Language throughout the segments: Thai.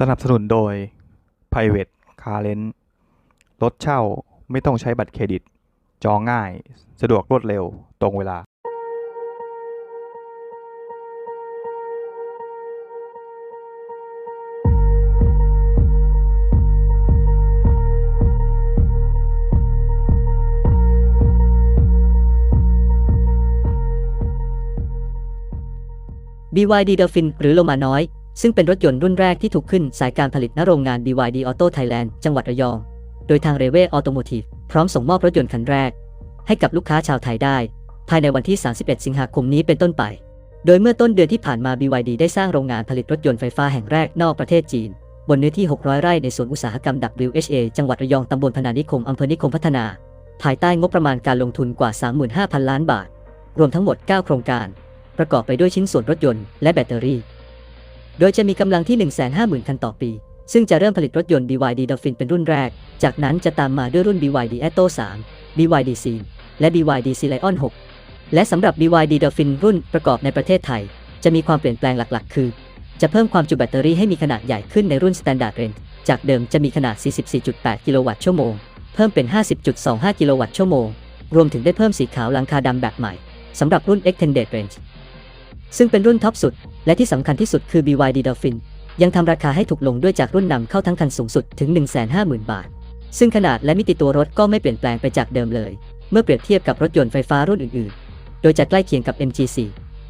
สนับสนุนโดย Private Car Rent รถเช่าไม่ต้องใช้บัตรเครดิต จองง่าย สะดวกรวดเร็ว ตรงเวลา BYD Dolphin หรือโลมาน้อย ซึ่งเป็นรถยนต์รุ่นแรกที่ถูกขึ้นสายการผลิตณโรงงาน BYD Auto Thailand จังหวัดระยอง โดยทางเรเว Automotive พร้อมส่งมอบรถยนต์คันแรก ให้กับลูกค้าชาวไทยได้ ภายในวันที่ 31 สิงหาคมนี้เป็นต้นไป โดยเมื่อต้นเดือนที่ผ่านมา BYD ได้สร้างโรงงานผลิตรถยนต์ไฟฟ้าแห่งแรกนอกประเทศจีน บนเนื้อที่ 600 ไร่ในสวนอุตสาหกรรม WHA จังหวัดระยองตำบลพนานิคมอำเภอนิคมพัฒนา ภายใต้งบประมาณการลงทุนกว่า 35,000 ล้านบาท รวมทั้งหมด 9 โครงการ ประกอบไปด้วยชิ้นส่วนรถยนต์และแบตเตอรี่ โดยจะมีกำลังที่ 150,000 คันต่อปี ซึ่งจะเริ่มผลิตรถยนต์ BYD Dolphin เป็นรุ่นแรก จากนั้นจะตามมาด้วยรุ่น BYD Atto 3 BYD C และ BYD C Lion 6 และสำหรับ BYD Dolphin รุ่นประกอบในประเทศไทย จะมีความเปลี่ยนแปลงหลักๆ คือ จะเพิ่มความจุแบตเตอรี่ให้มีขนาดใหญ่ขึ้นในรุ่น Standard Range จากเดิมจะมีขนาด 44.8 กิโลวัตต์ชั่วโมง เพิ่มเป็น 50.25 กิโลวัตต์ชั่วโมง รวมถึงได้เพิ่มสีขาวหลังคาดำแบบใหม่สำหรับรุ่น Extended Range ซึ่งเป็นรุ่นท็อปสุด และที่สำคัญที่สุดคือ BYD Dolphin ยังทำราคาให้ถูกลงด้วยจากรุ่นนำเข้าทั้งคันสูงสุดถึง 150,000 บาท ซึ่งขนาดและมิติตัวรถก็ไม่เปลี่ยนแปลงไปจากเดิมเลย เมื่อเปรียบเทียบกับรถยนต์ไฟฟ้ารุ่นอื่นๆ โดยจะใกล้เคียงกับ MG4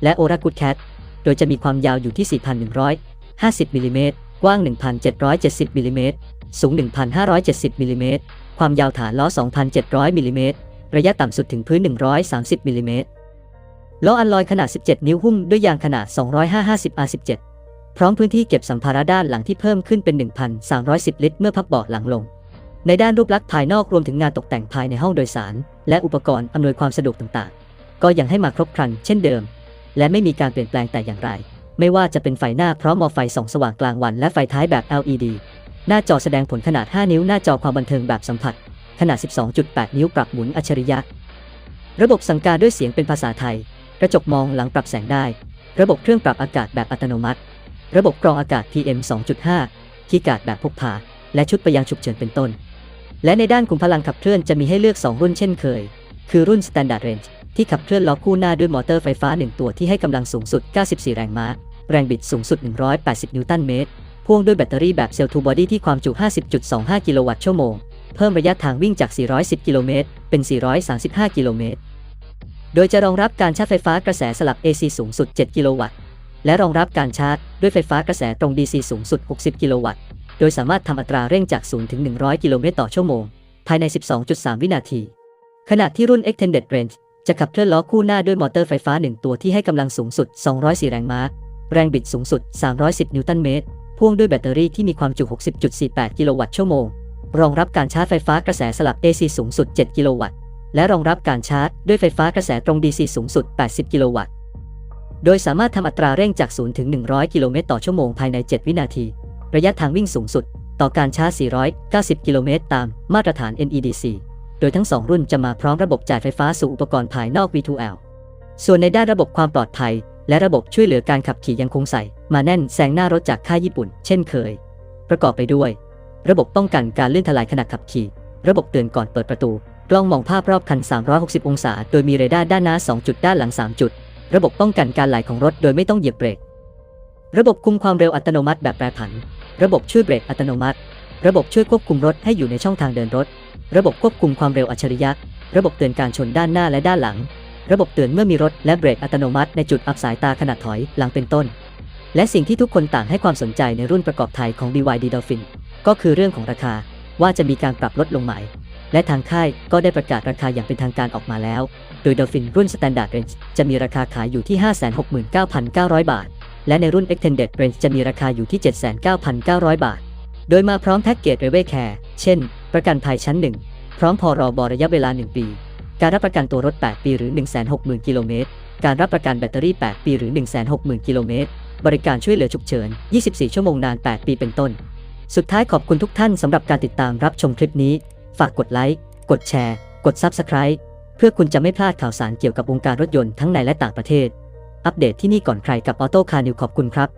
และ Ora Good Cat โดยจะมีความยาวอยู่ที่ 4,150มิลลิเมตรกว้าง 1,770มิลลิเมตรสูง 1,570มิลลิเมตรความยาวฐานล้อ 2,700มิลลิเมตรระยะต่ำสุดถึงพื้น 130มิลลิเมตร ล้ออัลลอยขนาด 17 นิ้วหุ้มด้วยยางขนาด 250 R17 พร้อมพื้นที่เก็บสัมภาระด้านหลังที่เพิ่มขึ้นเป็น 1,310 ลิตร เมื่อพับเบาะหลังลง ในด้านรูปลักษณ์ภายนอกรวมถึงงานตกแต่งภายในห้องโดยสาร และอุปกรณ์อำนวยความสะดวกต่างๆ ก็ยังให้มาครบครันเช่นเดิม และไม่มีการเปลี่ยนแปลงแต่อย่างไร ไม่ว่าจะเป็นไฟหน้าพร้อมมอไฟส่องสว่างกลางวันและไฟท้ายแบบ LED หน้าจอแสดงผลขนาด 5 นิ้ว หน้าจอความบันเทิงแบบสัมผัส ขนาด 12.8 นิ้วปรับหมุนอัจฉริยะ ระบบสั่งการด้วยเสียงเป็นภาษาไทย กระจกมองหลังปรับแสงได้ ระบบเครื่องปรับอากาศแบบอัตโนมัติ ระบบกรองอากาศ PM 2.5คีย์กาดแบบพกพา และชุดไปยังฉุกเฉินเป็นต้น และในด้านขุมพลังขับเคลื่อนจะมีให้เลือก 2 รุ่นเช่นเคย คือรุ่น Standard Range ที่ขับเคลื่อนล้อคู่หน้าด้วยมอเตอร์ไฟฟ้า 1 ตัวที่ให้กำลังสูงสุด 94 แรงม้า แรงบิดสูงสุด 180 นิวตันเมตร พ่วงด้วยแบตเตอรี่แบบเซลล์ทูบอดี้ที่ความจุ 50.25 กิโลวัตต์ชั่วโมง เพิ่มระยะทางวิ่งจาก 410 กิโลเมตร เป็น 435 กิโลเมตร โดยจะรองรับการชาร์จไฟฟ้ากระแสสลับ AC สูงสุด 7 กิโลวัตต์ และรองรับการชาร์จด้วยไฟฟ้ากระแสตรง DC สูงสุด 60 กิโลวัตต์ โดยสามารถทำอัตราเร่งจาก 0 ถึง 100 กิโลเมตรต่อชั่วโมง ภายใน 12.3 วินาที ขณะที่รุ่น Extended Range จะขับเคลื่อนล้อคู่หน้าด้วยมอเตอร์ไฟฟ้า 1 ตัวที่ให้กำลังสูงสุด 204 แรงม้า แรงบิดสูงสุด 310 นิวตันเมตร พ่วงด้วยแบตเตอรี่ที่มีความจุ 60.48 กิโลวัตต์ชั่วโมง รองรับการชาร์จไฟฟ้ากระแสสลับ AC สูงสุด 7 กิโลวัตต์ และรองรับการชาร์จด้วยไฟฟ้ากระแสตรง DC สูงสุด 80 กิโลวัตต์ โดยสามารถทำอัตราเร่งจาก 0 ถึง 100 กิโลเมตรต่อชั่วโมงภายใน 7 วินาที ระยะทางวิ่งสูงสุด ต่อการชาร์จ 490 กิโลเมตรตามมาตรฐาน NEDC โดยทั้ง 2 รุ่นจะมาพร้อมระบบจ่ายไฟฟ้าสู่อุปกรณ์ภายนอก V2L ส่วนในด้านระบบความปลอดภัย และระบบช่วยเหลือการขับขี่ยังคงใส่ มาแน่นแซงหน้ารถจากค่ายญี่ปุ่น เช่นเคย ประกอบไปด้วย ระบบป้องกันการลื่นถลายขณะขับขี่ ระบบเตือนก่อนเปิดประตู กล้องมองภาพรอบคัน 360 องศา โดยมีเรดาร์ด้านหน้า 2 จุดด้านหลัง 3 จุด ระบบป้องกันการไหลของรถโดยไม่ต้องเหยียบเบรก ระบบคุมความเร็วอัตโนมัติแบบแปรผัน ระบบช่วยเบรกอัตโนมัติ ระบบช่วยควบคุมรถให้อยู่ในช่องทางเดินรถ ระบบควบคุมความเร็วอัจฉริยะ ระบบเตือนการชนด้านหน้าและด้านหลัง ระบบเตือนเมื่อมีรถและเบรกอัตโนมัติในจุดอับสายตาขณะถอยหลังเป็นต้น และสิ่งที่ทุกคนต่างให้ความสนใจในรุ่นประกอบไทยของ BYD Dolphin ก็คือเรื่องของราคาว่าจะมีการปรับลดลงไหม และทางค่ายก็ได้ประกาศราคาอย่างเป็นทางการออกมาแล้ว โดย Dolphin รุ่น Standard Range จะมีราคาขายอยู่ที่ 569,900 บาท และในรุ่น Extended Range จะมีราคาอยู่ที่ 79,900 บาท โดยมาพร้อมแพ็กเกจ r e v e Care เช่น ประกันภัยชั้น 1 พร้อมพรบระยะเวลา 1 ปี การรับประกันตัวรถ 8 ปีหรือ 160,000 กิโลเมตร การรับประกันแบตเตอรี่ 8 ปีหรือ 160,000 กิโลเมตร บริการช่วยเหลือฉุกเฉิน 24 ชั่วโมงนาน 8 ปีเป็นต้น สุดท้ายขอบคุณทุกท่านสำหรับการติดตามรับชมคลิปนี้ ฝากกดไลค์ กดแชร์ กด Subscribe เพื่อคุณจะไม่พลาดข่าวสารเกี่ยวกับวงการรถยนต์ทั้งในและต่างประเทศ อัปเดตที่นี่ก่อนใครกับออโต้คาร์นิวขอบคุณครับ